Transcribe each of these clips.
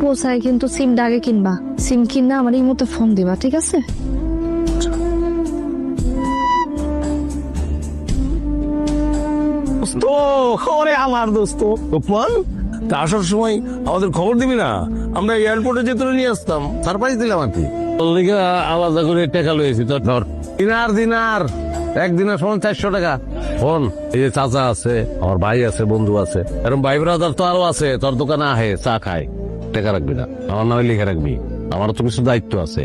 পোসায় কিন্তু সিমটা আগে কিনবা। সিম কিনা আমার এই মতো ফোন দিবা ঠিক আছে? ওরে আমার দোস্ত। গোপাল তা আসার সময় আমাদের খবর দিবি না? আমরা এয়ারপোর্টে যে নিয়ে আসতাম। সারপ্রাইজ দিলাম আর কি। আলাদা করে টাকা লয়েছি তোর ধর। দিনার দিনার। একদিনের সময় চারশো টাকা। ফোন? এই যে চাচা আছে আমার ভাই আছে বন্ধু আছে। এরকম ভাই ব্রাদার তো আরও আছে তোর দোকানে আহে চা খায়। টাকা রাখবি না। আমার নামে লিখে রাখবি। আমারও তো কিছু দায়িত্ব আছে।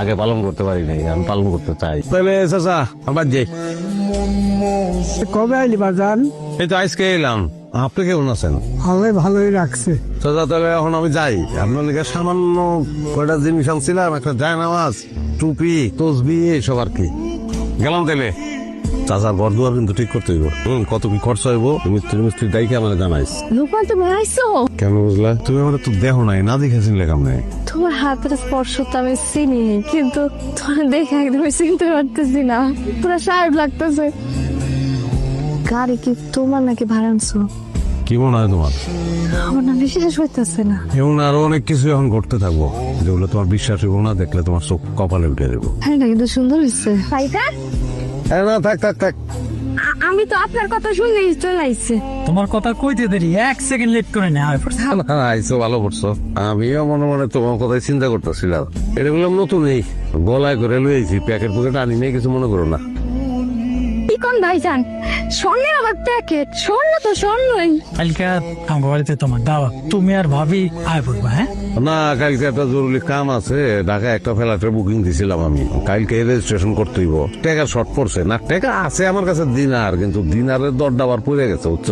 আগে পালন করতে পারি নাই আমি পালন করতে চাই। তাহলে চাচা আমার যাই কবে আইলি বাজান? এই তো আজকে এলাম। আপনি কেমন আছেন? ভালোই ভালোই রাখছে চাচা তাহলে এখন আমি যাই। আপনার লিগে সামান্য কয়টা জিনিস আনছিলাম একটা জায়নামাজ টুপি তসবি এইসব আর কি। গেলাম তাহলে। চাচার ঘর দুয়ার কিন্তু ঠিক করতে হইব। হুম কত কি খরচ হইব? মিস্ত্রি মিস্ত্রি দায়িকে আমার জানাইস। লোকমান তুমি আইসো? কেন বুঝলা? তুমি আমার তো দেখো নাই না দেখেছিল কেমন? তোমার হাতের স্পর্শ তো আমি চিনি কিন্তু তোমার দেখে একদমই চিনতে পারতেছি না। পুরো সাহেব লাগতেছে। গাড়ি কি তোমার নাকি ভাড়া আনছো? কি মনে হয় তোমার? আমার না বিশ্বাস হইতেছে না। এবং আরও অনেক কিছু এখন ঘটতে থাকব। যেগুলো তোমার বিশ্বাস হইব না দেখলে তোমার চোখ কপালে উঠে দেবো হ্যাঁ না কিন্তু সুন্দর ভাইটা না থাক থাক থাক। আমি তো আপনার কথা শুনে চলে আইছে। তোমার কথা কইতে দেরি এক সেকেন্ড লেট করে নেওয়া হয় না, আইসো ভালো করছ। আমিও মনে মনে তোমার কথাই চিন্তা করতেছিলাম। এটা বললাম নতুন এই গলায় করে লুয়েছি প্যাকেট পুকেট আনি নেই কিছু মনে করো না। কোন ভাইজান স্বর্ণের আবার প্যাকেট স্বর্ণ তো স্বর্ণই কালকে আমার বাড়িতে তোমার দাওয়া তুমি আর ভাবি আয় পড়বা হ্যাঁ? না কালকে একটা জরুরি কাম আছে ঢাকায় একটা ফ্ল্যাটের বুকিং দিছিলাম আমি। কালকে রেজিস্ট্রেশন করতে হইব। টাকা শর্ট পড়ছে। না টাকা আছে আমার কাছে দিনার কিন্তু দিনারের দরটা আবার পড়ে গেছে বুঝছ?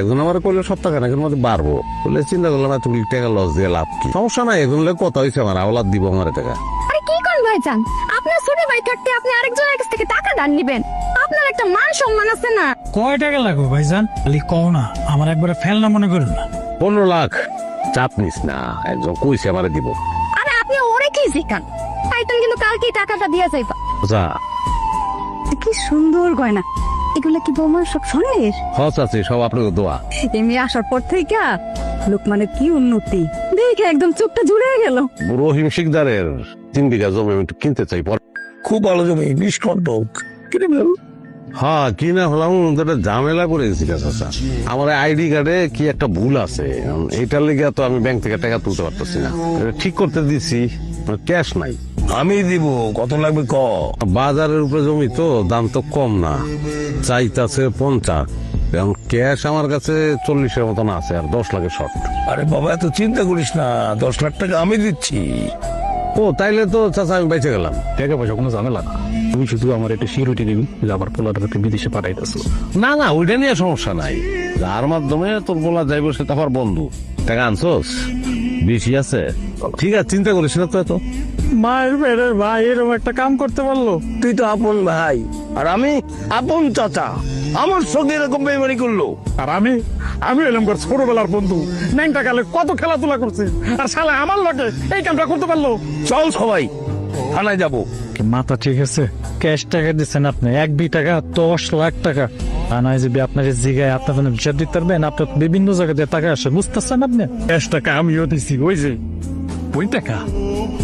একজন আমার করলে সপ্তাহ খানেকের মধ্যে বাড়বো। বলে চিন্তা করলাম তুমি টাকা লস দিয়ে লাভ কি? সমস্যা নাই এখন হলে কথা হয়েছে আমার আওলাদ দিব আমার টাকা। আরে কি কোন ভাইজান? আপনার ছোট ভাই থাকতে আপনি আরেকজনের কাছ থেকে টাকা দান নিবেন। আপনার একটা মান সম্মান আছে না? কয় টাকা লাগবে ভাইজান? খালি কও না আমার একবারে ফেলনা মনে করো না। পনেরো লাখ। চাপ নিস না একজন কইছে আমার দিব। আরে আপনি ওরে কি শিখান? পাইতেন কিন্তু কালকে টাকাটা দিয়া যাইবা। আচ্ছা কি সুন্দর গয়না। এগুলা কি বৌমার সব স্বর্ণের? হস আছে সব আপনাকে দোয়া। এমনি আসার পর থেকে লোকমানের কি উন্নতি। দেখে একদম চোখটা জুড়ে গেল। রহিম শিকদারের তিন বিঘা জমি আমি একটু কিনতে চাই খুব ভালো জমি কিনে ফেল। হ্যাঁ কিনা হলাম একটা ঝামেলা চাচা। আমার আইডি কার্ডে কি একটা ভুল আছে? উম, এইটার লেগে তো আমি ব্যাংক থেকে টাকা তুলতে পারতেছি না। ঠিক করতে দিছি ক্যাশ নাই। আমি দিব কত লাগবে ক? বাজারের উপরে জমি তো দাম তো কম না। চাইতাছে পঞ্চাশ। এখন ক্যাশ আমার কাছে চল্লিশের মতন আছে আর দশ লাখের শর্ট আরে বাবা এত চিন্তা করিস না। দশ লাখ টাকা আমি দিচ্ছি। ও তাইলে তো চাচা আমি বেঁচে গেলাম। টাকা পয়সা কোনো ঝামেলা না। তুমি শুধু আমার একটা সিউরিটি দিবি যে আমার পোলাটাকে বিদেশে পাঠাইতেছো। না না ওইটা নিয়ে সমস্যা নাই। যার মাধ্যমে তোর বলা যাইব সে তো আমার বন্ধু। টাকা আনছোস? বেশি আছে? ঠিক আছে চিন্তা করিস না তো এত। মায়ের বেড়ের ভাই এরকম একটা কাম করতে পারল? তুই তো আপন ভাই। আর আমি আপন চাচা। আমার সঙ্গে এরকম বেমানি করল। আর আমি? আমি এলাম কর ছোটবেলার বন্ধু। ন্যাংটা কালে কত খেলাধুলা করছে। আর শালা আমার লগে এই কামটা করতে পারল? চল সবাই থানায় যাব। মাথা ঠিক আছে? ক্যাশ টাকা দিচ্ছেন আপনি? এক বি টাকা দশ লাখ টাকা। আর নয় যদি আপনার জিগায় আপনার জন্য বিচার দিতে পারবেন। আপনার বিভিন্ন জায়গা দিয়ে টাকা আসে। বুঝতেছেন আপনি? ক্যাশ টাকা আমিও দিছি ওই যে। ওই টাকা?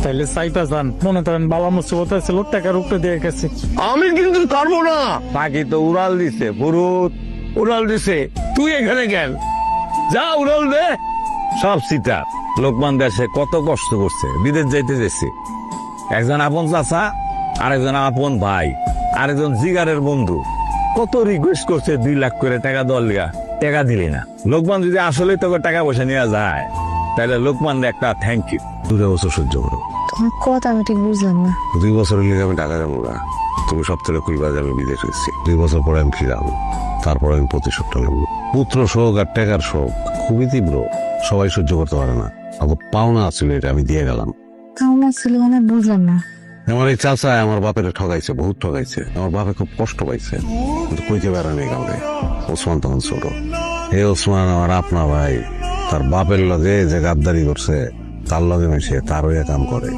তাইলে চাইটা যান। মনে করেন বাবা মুসিবত আছে লোক টাকার উপরে দিয়ে গেছে। আমি কিন্তু পারব না। বাকি তো উড়াল দিছে ফুরুত উড়াল দিছে। তুই এখানে কেন? যা উড়াল দে। সব সীতা লোকমান দেশে কত কষ্ট করছে। বিদেশ যাইতে যাচ্ছে একজন আপন চাচা আরেকজন আপন ভাই আরেকজন জিগারের বন্ধু। কত রিকোয়েস্ট করছে দুই লাখ করে টাকা দল লিগা। টাকা দিলি না। লোকমান যদি আসলে তোকে টাকা পয়সা নেওয়া যায় তাহলে লোকমান একটা থ্যাংক ইউ দুটো বছর সহ্য করো। তোমার কথা আমি ঠিক বুঝলাম না। দুই বছরের লিগে আমি টাকা যাব না। তুমি কইবা আমি বিদেশ গেছি। দুই বছর পরে আমি তারপরে আমি প্রতিশোধটা নেব। পুত্র শোক আর টাকার শোক খুবই তীব্র। সবাই সহ্য করতে পারে না। আমার পাওনা এটা আমি দিয়ে গেলাম। কেমন ছিল মানে বুঝলাম না। আমার এই চাচা আমার বাপের ঠগাইছে বহুত ঠগাইছে। আমার বাপে খুব কষ্ট পাইছে। কিন্তু কইতে পারে নাই কাউকে ওসমান তখন ছোট। হে ওসমান আমার আপনা ভাই তার বাপের লগে যে গাদ্দারি করছে তার লগে মিশে তার হয়ে কাম করে।